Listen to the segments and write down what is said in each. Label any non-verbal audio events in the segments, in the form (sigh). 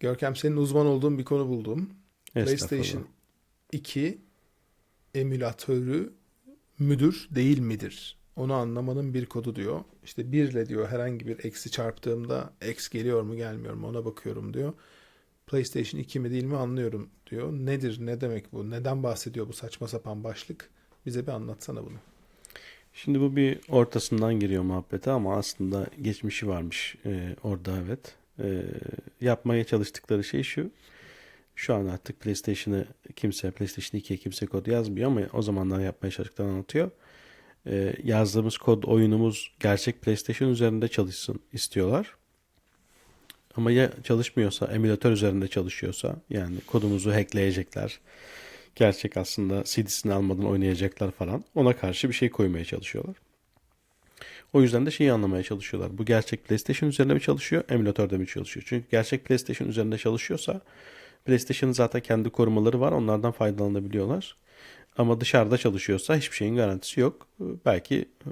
Görkem senin uzman olduğun bir konu buldum. PlayStation 2 emülatörü müdür değil midir? Onu anlamanın bir kodu diyor. İşte 1 ile diyor herhangi bir eksi çarptığımda x geliyor mu gelmiyor mu ona bakıyorum diyor. PlayStation 2 mi değil mi anlıyorum diyor. Nedir ne demek bu? Neden bahsediyor bu saçma sapan başlık? Bize bir anlatsana bunu. Şimdi bu bir ortasından giriyor muhabbete ama aslında geçmişi varmış e, orada evet. E, yapmaya çalıştıkları şey şu. Şu an artık PlayStation'ı kimse, PlayStation 2'ye kimse kod yazmıyor ama o zamanlar yapmaya çalıştıklarını anlatıyor. E, yazdığımız kod, oyunumuz gerçek PlayStation üzerinde çalışsın istiyorlar. Ama ya çalışmıyorsa, emülatör üzerinde çalışıyorsa yani kodumuzu hackleyecekler. Gerçek aslında CD'sini almadan oynayacaklar falan. Ona karşı bir şey koymaya çalışıyorlar. O yüzden de şeyi anlamaya çalışıyorlar. Bu gerçek PlayStation üzerinde mi çalışıyor, emülatörde mi çalışıyor? Çünkü gerçek PlayStation üzerinde çalışıyorsa PlayStation'ın zaten kendi korumaları var. Onlardan faydalanabiliyorlar. Ama dışarıda çalışıyorsa hiçbir şeyin garantisi yok. Belki e,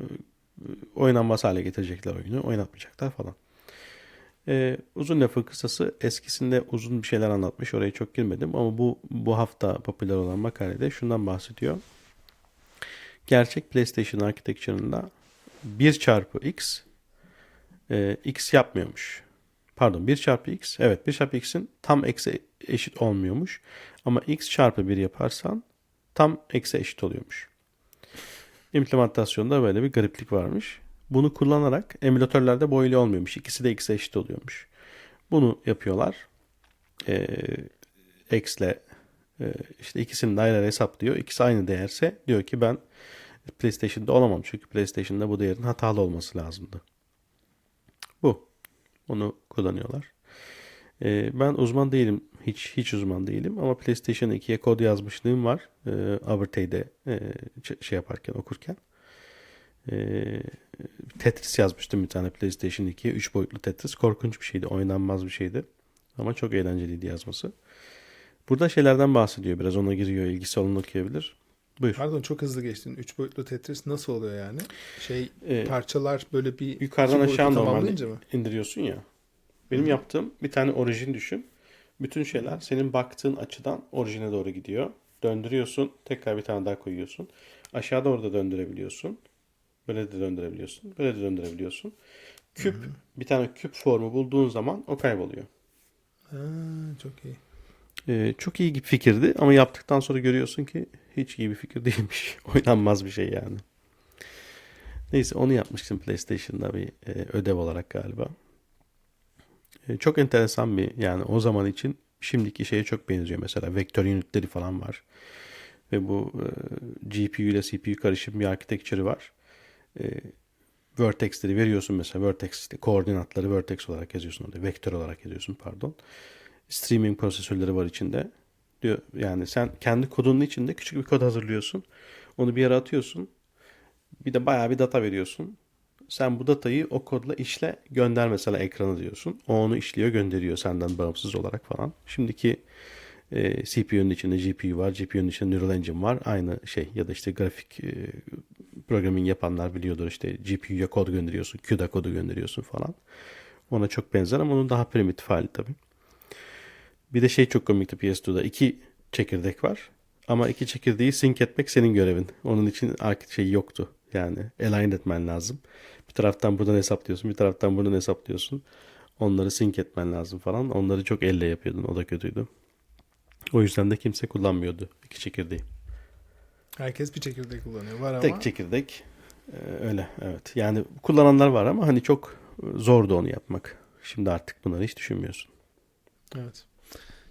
oynanmaz hale getirecekler oyunu, oynatmayacaklar falan. Ee, uzun lafın kısası eskisinde uzun bir şeyler anlatmış. Oraya çok girmedim ama bu bu hafta popüler olan makalede şundan bahsediyor. Gerçek PlayStation architecture'ında 1 çarpı x e, x yapmıyormuş. Pardon 1 çarpı x. Evet 1 çarpı x'in tam eksi eşit olmuyormuş. Ama x çarpı 1 yaparsan tam eksi eşit oluyormuş. İmplementasyonda böyle bir gariplik varmış. Bunu kullanarak emülatörlerde bu öyle olmuyormuş. İkisi de x'e eşit oluyormuş. Bunu yapıyorlar. Ee, x'le e, işte ikisini de ayrı hesaplıyor. İkisi aynı değerse diyor ki ben PlayStation'da olamam. Çünkü PlayStation'da bu değerin hatalı olması lazımdı. Bu. Onu kullanıyorlar. Ee, ben uzman değilim. Hiç hiç uzman değilim. Ama PlayStation 2'ye kod yazmışlığım var. Ee, Abertay'de e, şey yaparken, okurken. Ee, Tetris yazmıştım bir tane PlayStation 2'ye. 3 boyutlu Tetris. Korkunç bir şeydi. Oynanmaz bir şeydi. Ama çok eğlenceliydi yazması. Burada şeylerden bahsediyor. Biraz ona giriyor. İlgisi olan okuyabilir. Buyur. Pardon çok hızlı geçtin. 3 boyutlu Tetris nasıl oluyor yani? Şey Ee, parçalar böyle bir Yukarıdan aşağı normalde mı? indiriyorsun ya. Benim yaptığım bir tane orijin düşün. Bütün şeyler senin baktığın açıdan orijine doğru gidiyor. Döndürüyorsun. Tekrar bir tane daha koyuyorsun. Aşağıda orada döndürebiliyorsun. Böyle de döndürebiliyorsun. Böyle de döndürebiliyorsun. Küp, bir tane küp formu bulduğun zaman o kayboluyor. Ha, çok iyi. Ee, çok iyi bir fikirdi ama yaptıktan sonra görüyorsun ki hiç iyi bir fikir (laughs) değilmiş. Oynanmaz bir şey yani. Neyse onu yapmıştım PlayStation'da bir e, ödev olarak galiba. E, çok enteresan bir yani o zaman için şimdiki şeye çok benziyor. Mesela vektör unitleri falan var. Ve bu e, GPU ile CPU karışım bir architecture'ı var. E, vertex'leri veriyorsun mesela vertex işte koordinatları vertex olarak yazıyorsun orada. Vektör olarak yazıyorsun pardon. Streaming prosesörleri var içinde. Diyor yani sen kendi kodunun içinde küçük bir kod hazırlıyorsun. Onu bir yere atıyorsun. Bir de bayağı bir data veriyorsun. Sen bu datayı o kodla işle gönder mesela ekrana diyorsun. O onu işliyor gönderiyor senden bağımsız olarak falan. Şimdiki e, CPU'nun içinde GPU var. GPU'nun içinde Neural Engine var. Aynı şey ya da işte grafik e, programming yapanlar biliyordur işte GPU'ya kod gönderiyorsun. CUDA kodu gönderiyorsun falan. Ona çok benzer ama onun daha primitif hali tabii. Bir de şey çok komikti PS2'da. iki çekirdek var. Ama iki çekirdeği sync etmek senin görevin. Onun için şey yoktu. Yani align etmen lazım. Bir taraftan buradan hesaplıyorsun. Bir taraftan buradan hesaplıyorsun. Onları sync etmen lazım falan. Onları çok elle yapıyordun. O da kötüydü. O yüzden de kimse kullanmıyordu iki çekirdeği. Herkes bir çekirdek kullanıyor. Var ama Tek çekirdek. Ee, öyle evet. Yani kullananlar var ama hani çok zordu onu yapmak. Şimdi artık bunları hiç düşünmüyorsun. evet.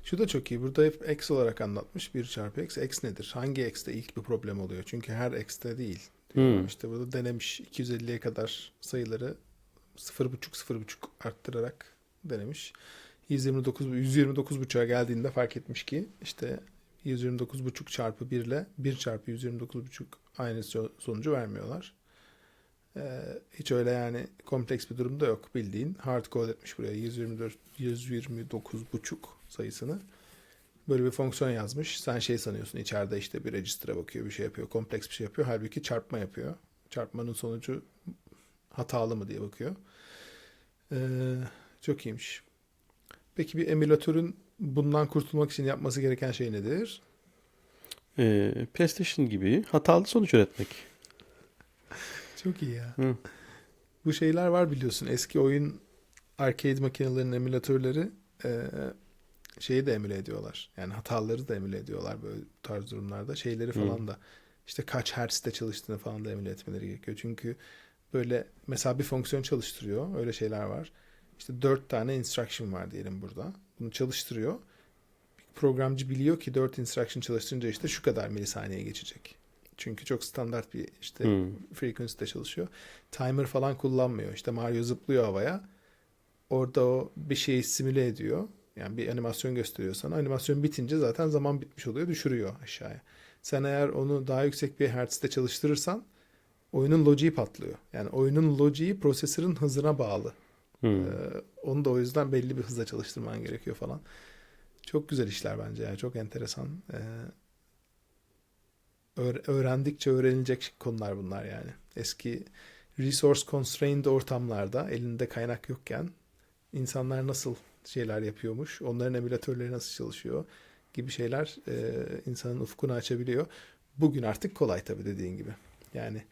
Şu da çok iyi. Burada hep x olarak anlatmış. 1 çarpı x. x nedir? Hangi x'te ilk bir problem oluyor? Çünkü her x'te değil. Hmm. İşte burada denemiş 250'ye kadar sayıları 0.5 0.5 arttırarak denemiş. 129 129.5'a geldiğinde fark etmiş ki işte 129.5 çarpı 1 ile 1 çarpı 129.5 aynı so- sonucu vermiyorlar. Ee, hiç öyle yani kompleks bir durum da yok. Bildiğin hard code etmiş buraya 124 129.5 sayısını. Böyle bir fonksiyon yazmış. Sen şey sanıyorsun içeride işte bir register'a bakıyor, bir şey yapıyor, kompleks bir şey yapıyor. Halbuki çarpma yapıyor. Çarpmanın sonucu hatalı mı diye bakıyor. Ee, çok iyiymiş. Peki bir emülatörün bundan kurtulmak için yapması gereken şey nedir? Ee, PlayStation gibi hatalı sonuç üretmek. Çok iyi ya. Hı. Bu şeyler var biliyorsun. Eski oyun arcade makinelerinin emülatörleri e, şeyi de emüle ediyorlar. Yani hataları da emüle ediyorlar böyle tarz durumlarda. Şeyleri falan da işte kaç hertz'te çalıştığını falan da emüle etmeleri gerekiyor. Çünkü böyle mesela bir fonksiyon çalıştırıyor. Öyle şeyler var. İşte dört tane instruction var diyelim burada. Bunu çalıştırıyor. Programcı biliyor ki dört instruction çalıştırınca işte şu kadar milisaniye geçecek. Çünkü çok standart bir işte Hmm. frequency'de çalışıyor. Timer falan kullanmıyor. İşte Mario zıplıyor havaya. Orada o bir şeyi simüle ediyor. Yani bir animasyon gösteriyor sana. Animasyon bitince zaten zaman bitmiş oluyor. Düşürüyor aşağıya. Sen eğer onu daha yüksek bir hertz'te çalıştırırsan oyunun logiği patlıyor. Yani oyunun logiği prosesörün hızına bağlı. Hmm. Ee, onu da o yüzden belli bir hızla çalıştırman gerekiyor falan. Çok güzel işler bence yani çok enteresan. Ee, öğrendikçe öğrenilecek konular bunlar yani. Eski resource constrained ortamlarda elinde kaynak yokken insanlar nasıl şeyler yapıyormuş, onların emülatörleri nasıl çalışıyor gibi şeyler e, insanın ufkunu açabiliyor. Bugün artık kolay tabii dediğin gibi. Yani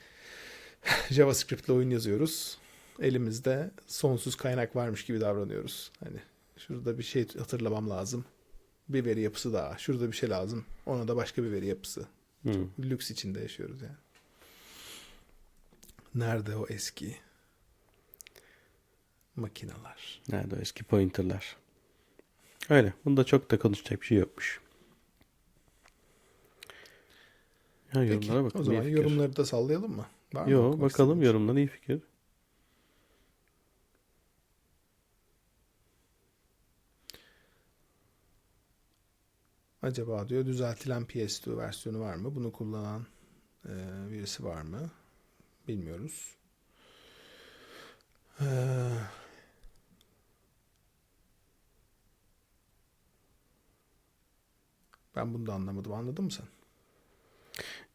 (laughs) JavaScript ile oyun yazıyoruz. Elimizde sonsuz kaynak varmış gibi davranıyoruz. Hani şurada bir şey hatırlamam lazım. Bir veri yapısı daha. Şurada bir şey lazım. Ona da başka bir veri yapısı. Hmm. Lüks içinde yaşıyoruz yani. Nerede o eski makineler? Nerede o eski pointerlar? Öyle. Bunda çok da konuşacak bir şey yokmuş. Ya Peki, yorumlara o bakalım. zaman yorumları da sallayalım mı? Var mı Yo bakalım istediğin? yorumlar iyi fikir. Acaba diyor düzeltilen PS2 versiyonu var mı? Bunu kullanan e, birisi var mı? Bilmiyoruz. Ee, ben bunu da anlamadım. Anladın mı sen?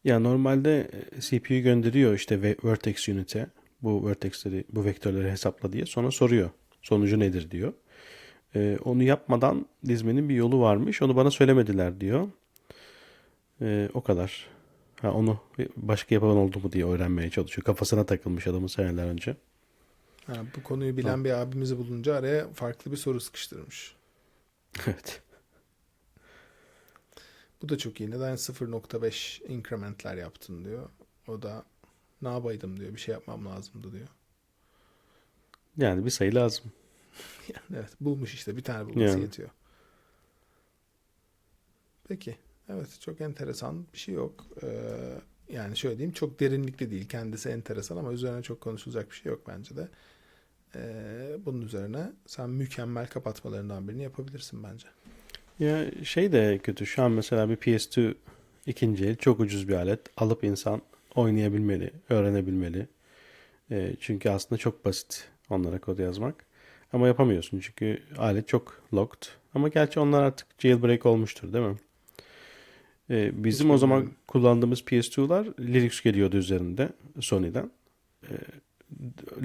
Ya normalde e, CPU gönderiyor işte ve- Vertex Unit'e bu vertexleri, bu vektörleri hesapla diye sonra soruyor. Sonucu nedir diyor. Ee, onu yapmadan dizmenin bir yolu varmış. Onu bana söylemediler diyor. Ee, o kadar. Ha, onu başka yapan oldu mu diye öğrenmeye çalışıyor. Kafasına takılmış adamın seneler önce. Ha, bu konuyu bilen bir abimizi bulunca araya farklı bir soru sıkıştırmış. (laughs) evet. Bu da çok iyi. Neden 0.5 incrementler yaptın diyor. O da ne yapaydım diyor. Bir şey yapmam lazımdı diyor. Yani bir sayı lazım. (laughs) Yani evet bulmuş işte. Bir tane bulması Yani. yetiyor. Peki. Evet çok enteresan bir şey yok. Ee, yani şöyle diyeyim çok derinlikli değil. Kendisi enteresan ama üzerine çok konuşulacak bir şey yok bence de. Ee, bunun üzerine sen mükemmel kapatmalarından birini yapabilirsin bence. Ya şey de kötü. Şu an mesela bir PS2 ikinci el çok ucuz bir alet. Alıp insan oynayabilmeli, öğrenebilmeli. E, çünkü aslında çok basit onlara kod yazmak. Ama yapamıyorsun çünkü alet çok locked. Ama gerçi onlar artık jailbreak olmuştur değil mi? E, bizim Hiç o zaman bilmiyorum. kullandığımız PS2'lar Linux geliyordu üzerinde Sony'den. E,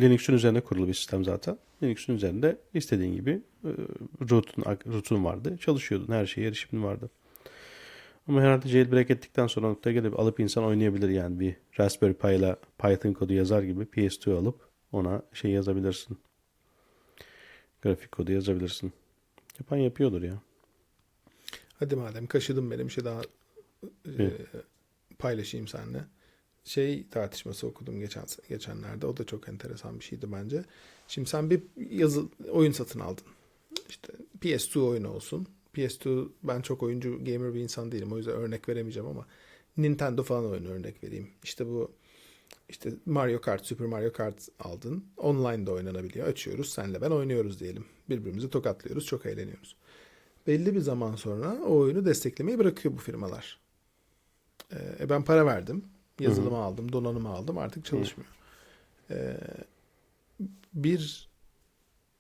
Linux'un üzerine kurulu bir sistem zaten. Linux'un üzerinde istediğin gibi e, root'un, root'un vardı. Çalışıyordun. Her şeye erişimin vardı. Ama herhalde jailbreak ettikten sonra noktaya gelip alıp insan oynayabilir yani bir Raspberry Pi ile Python kodu yazar gibi PS2 alıp ona şey yazabilirsin. Grafik kodu yazabilirsin. Yapan yapıyordur ya. Hadi madem kaşıdım benim şey daha e, paylaşayım seninle. Şey tartışması okudum geçen geçenlerde. O da çok enteresan bir şeydi bence. Şimdi sen bir yazı oyun satın aldın. İşte PS2 oyunu olsun. PS2 ben çok oyuncu gamer bir insan değilim. O yüzden örnek veremeyeceğim ama Nintendo falan oyunu örnek vereyim. İşte bu işte Mario Kart, Super Mario Kart aldın. Online de oynanabiliyor. Açıyoruz. Senle ben oynuyoruz diyelim. Birbirimizi tokatlıyoruz. Çok eğleniyoruz belli bir zaman sonra o oyunu desteklemeyi bırakıyor bu firmalar. Ee, e ben para verdim. Yazılımı aldım, donanımı aldım. Artık çalışmıyor. Ee, bir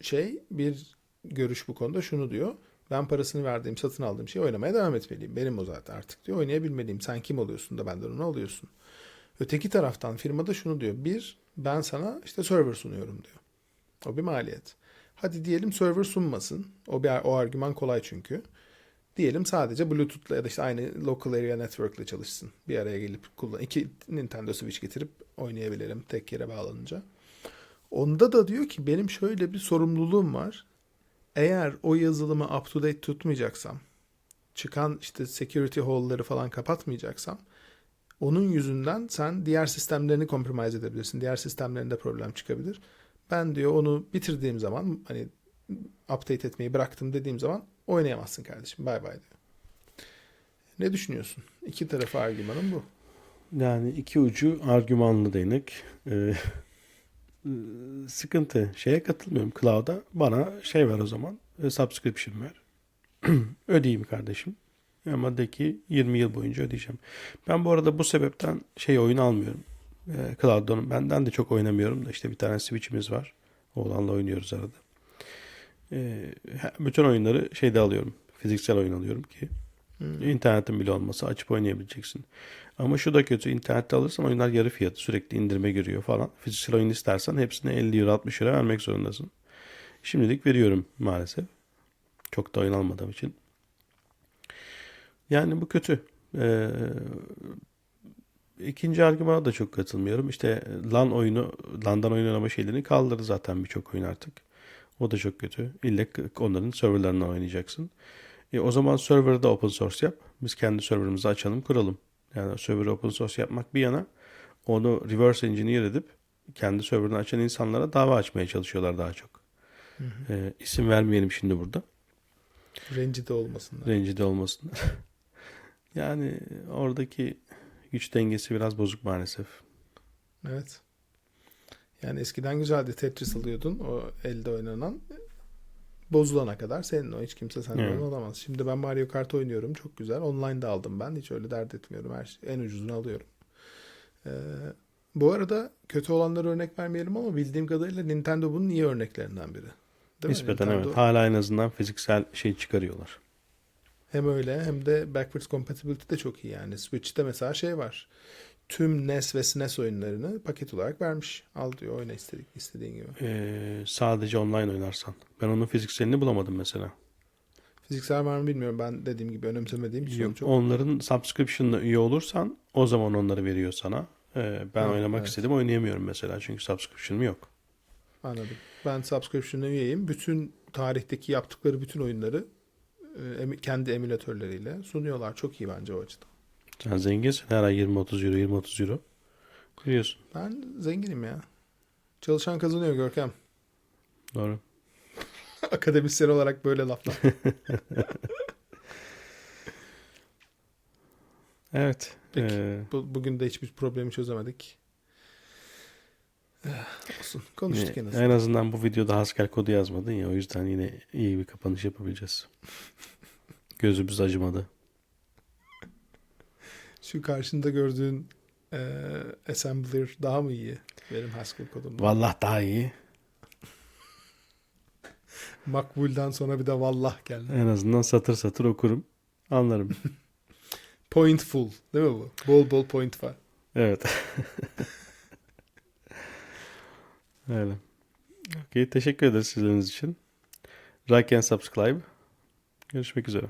şey, bir görüş bu konuda şunu diyor. Ben parasını verdiğim, satın aldığım şeyi oynamaya devam etmeliyim. Benim o zaten artık diyor. Oynayabilmeliyim. Sen kim oluyorsun da benden onu alıyorsun. Öteki taraftan firmada şunu diyor. Bir, ben sana işte server sunuyorum diyor. O bir maliyet. Hadi diyelim server sunmasın. O bir o argüman kolay çünkü. Diyelim sadece Bluetooth'la ya da işte aynı local area network'le çalışsın. Bir araya gelip kullan iki Nintendo Switch getirip oynayabilirim tek yere bağlanınca. Onda da diyor ki benim şöyle bir sorumluluğum var. Eğer o yazılımı up to date tutmayacaksam, çıkan işte security hole'ları falan kapatmayacaksam onun yüzünden sen diğer sistemlerini compromise edebilirsin. Diğer sistemlerinde problem çıkabilir. Ben diyor onu bitirdiğim zaman hani update etmeyi bıraktım dediğim zaman oynayamazsın kardeşim. Bay bay diyor. Ne düşünüyorsun? İki tarafı argümanın bu. Yani iki ucu argümanlı denek. Ee, e, sıkıntı. Şeye katılmıyorum. Cloud'a bana şey ver o zaman. e, Subscription ver. (clears throat) Ödeyeyim kardeşim. Ama de ki 20 yıl boyunca ödeyeceğim. Ben bu arada bu sebepten şey oyun almıyorum. E, Cloud'dan benden de çok oynamıyorum da işte bir tane Switch'imiz var. Oğlanla oynuyoruz arada. E, bütün oyunları şeyde alıyorum. Fiziksel oyun alıyorum ki Hmm. internetin bile olmasa açıp oynayabileceksin. Ama şu da kötü. internette alırsan oyunlar yarı fiyatı. Sürekli indirime giriyor falan. Fiziksel oyun istersen hepsine 50 euro 60 euro vermek zorundasın. Şimdilik veriyorum maalesef. Çok da oyun almadığım için. Yani bu kötü. Ee, ikinci argümana da çok katılmıyorum. İşte LAN oyunu, LAN'dan oyun oynama şeylerini kaldırdı zaten birçok oyun artık. O da çok kötü. İlle onların serverlarından oynayacaksın. E, o zaman server'ı da open source yap. Biz kendi serverımızı açalım, kuralım. Yani server'ı open source yapmak bir yana onu reverse engineer edip kendi server'ını açan insanlara dava açmaya çalışıyorlar daha çok. E, isim vermeyelim şimdi burada. Rencide olmasınlar. Rencide olmasın. (laughs) yani oradaki güç dengesi biraz bozuk maalesef. Evet. Yani eskiden güzeldi Tetris alıyordun o elde oynanan. Bozulana kadar senin o hiç kimse senden Evet. alamaz. Şimdi ben Mario Kart oynuyorum çok güzel. Online de aldım ben. Hiç öyle dert etmiyorum. Her şey, en ucuzunu alıyorum. Ee, bu arada kötü olanlara örnek vermeyelim ama bildiğim kadarıyla Nintendo bunun iyi örneklerinden biri. Değil mi? Nispeten Nintendo evet. Hala en azından fiziksel şey çıkarıyorlar. Hem öyle hem de backwards compatibility de çok iyi yani. Switch'te mesela şey var. Tüm NES ve SNES oyunlarını paket olarak vermiş. Al diyor oyna istedik istediğin gibi. E, sadece online oynarsan. Ben onun fizikselini bulamadım mesela. Fiziksel var mı bilmiyorum. Ben dediğim gibi önemsemediğim için Yok, çok onların subscription'la üye olursan o zaman onları veriyor sana. Ee, ben Ha, oynamak evet. istedim oynayamıyorum mesela çünkü subscription'ım yok. anladım. Ben subscription'a üyeyim. Bütün tarihteki yaptıkları bütün oyunları e, kendi emülatörleriyle sunuyorlar. Çok iyi bence o açıdan. Sen zenginsin her ay 20-30 euro 20-30 euro. Biliyorsun. Ben zenginim ya. Çalışan kazanıyor Görkem. Doğru. (laughs) Akademisyen olarak böyle laflar. (laughs) Evet. Peki. ee, Bu, bugün de hiçbir problemi çözemedik. Eh, Olsun. Konuştuk en en, azından. azından bu videoda Haskell kodu yazmadın ya o yüzden yine iyi bir kapanış yapabileceğiz. (laughs) Gözümüz acımadı. Şu karşında gördüğün e, assembler daha mı iyi? Benim Haskell kodumda. Vallahi daha iyi. (laughs) Makbulden sonra bir de vallah geldi. En azından satır satır okurum. Anlarım. (laughs) Pointful değil mi bu? Bol bol point var. Evet. Öyle. Okey, teşekkür ederiz sizleriniz için. Like and subscribe. Görüşmek üzere.